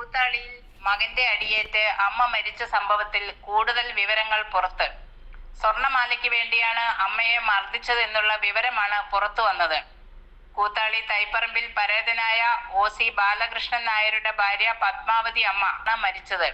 കൂത്താളിയിൽ മകന്റെ അടിയേറ്റ് അമ്മ മരിച്ച സംഭവത്തിൽ കൂടുതൽ വിവരങ്ങൾ പുറത്ത്. സ്വർണമാലയ്ക്ക് വേണ്ടിയാണ് അമ്മയെ മർദ്ദിച്ചതെന്നുള്ള വിവരമാണ് പുറത്തു വന്നത്. കൂത്താളി തൈപ്പറമ്പിൽ പരേതനായ ഒ സി ബാലകൃഷ്ണൻ നായരുടെ ഭാര്യ പത്മാവതി അമ്മ മരിച്ചത്.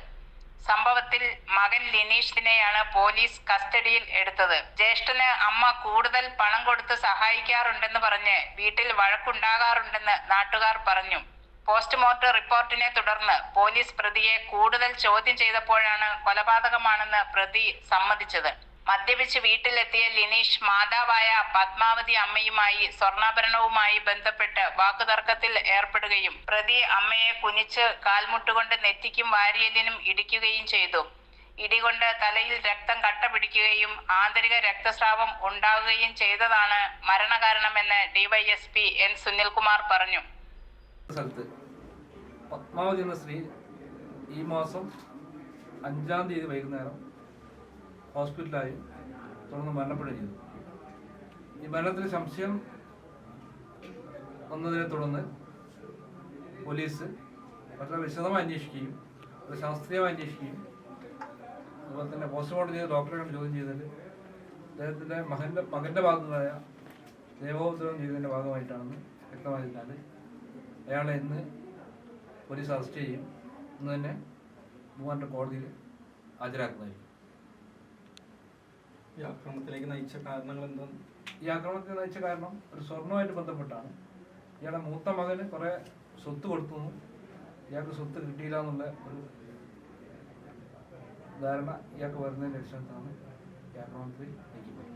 സംഭവത്തിൽ മകൻ ലിനീഷിനെയാണ് പോലീസ് കസ്റ്റഡിയിൽ എടുത്തത്. ജ്യേഷ്ഠന് അമ്മ കൂടുതൽ പണം കൊടുത്ത് സഹായിക്കാറുണ്ടെന്ന് പറഞ്ഞ് വീട്ടിൽ വഴക്കുണ്ടാകാറുണ്ടെന്ന് നാട്ടുകാർ പറഞ്ഞു. പോസ്റ്റ്മോർട്ടം റിപ്പോർട്ടിനെ തുടർന്ന് പോലീസ് പ്രതിയെ കൂടുതൽ ചോദ്യം ചെയ്തപ്പോഴാണ് കൊലപാതകമാണെന്ന് പ്രതി സമ്മതിച്ചത്. മദ്യപിച്ച് വീട്ടിലെത്തിയ ലിനീഷ് മാതാവായ പത്മാവതി അമ്മയുമായി സ്വർണാഭരണവുമായി ബന്ധപ്പെട്ട് വാക്കുതർക്കത്തിൽ ഏർപ്പെടുകയും പ്രതി അമ്മയെ കുനിച്ച് കാൽമുട്ടുകൊണ്ട് നെറ്റിക്കും വാരിയലിനും ഇടിക്കുകയും ചെയ്തു. ഇടികൊണ്ട് തലയിൽ രക്തം കട്ട പിടിക്കുകയും ആന്തരിക രക്തസ്രാവം ഉണ്ടാകുകയും ചെയ്തതാണ് മരണകാരണമെന്ന് ഡിവൈഎസ്പി എൻ സുനിൽകുമാർ പറഞ്ഞു. സ്ഥലത്ത്. പത്മാവതി എന്ന സ്ത്രീ ഈ മാസം അഞ്ചാം തീയതി വൈകുന്നേരം ഹോസ്പിറ്റലായി തുടർന്ന് മരണപ്പെടുകയും ചെയ്തു. ഈ മരണത്തിന് സംശയം വന്നതിനെ തുടർന്ന് പോലീസ് വളരെ വിശദമായി അന്വേഷിക്കുകയും അത് ശാസ്ത്രീയമായി അന്വേഷിക്കുകയും അതുപോലെ തന്നെ പോസ്റ്റ്മോർട്ടം ചെയ്ത് ഡോക്ടറെ കണ്ട് ചോദ്യം ചെയ്തതിൽ അദ്ദേഹത്തിന്റെ മകന്റെ മകന്റെ ഭാഗത്തുനിന്നായ ദേവോദ്രവം ചെയ്തതിന്റെ ഭാഗമായിട്ടാണെന്ന് വ്യക്തമായതിനാൽ അയാളെ ഇന്ന് പോലീസ് അറസ്റ്റ് ചെയ്യും. ഇന്ന് തന്നെ മൂവാന്റെ കോടതിയിൽ ഹാജരാക്കുന്നതായിരിക്കും. ഈ ആക്രമണത്തിലേക്ക് നയിച്ച കാരണങ്ങൾ എന്താണ് ഈ ആക്രമണത്തിന് നയിച്ച കാരണം ഒരു സ്വർണവുമായിട്ട് ബന്ധപ്പെട്ടാണ്. ഇയാളുടെ മൂത്ത മകന് കുറേ സ്വത്ത് കൊടുത്തു. ഇയാൾക്ക് സ്വത്ത് കിട്ടിയില്ല എന്നുള്ള ഒരു ധാരണ ഇയാൾക്ക് വരുന്നതിന്റെ അടിസ്ഥാനത്താണ് ഈ ആക്രമണത്തിൽ നയിച്ചത്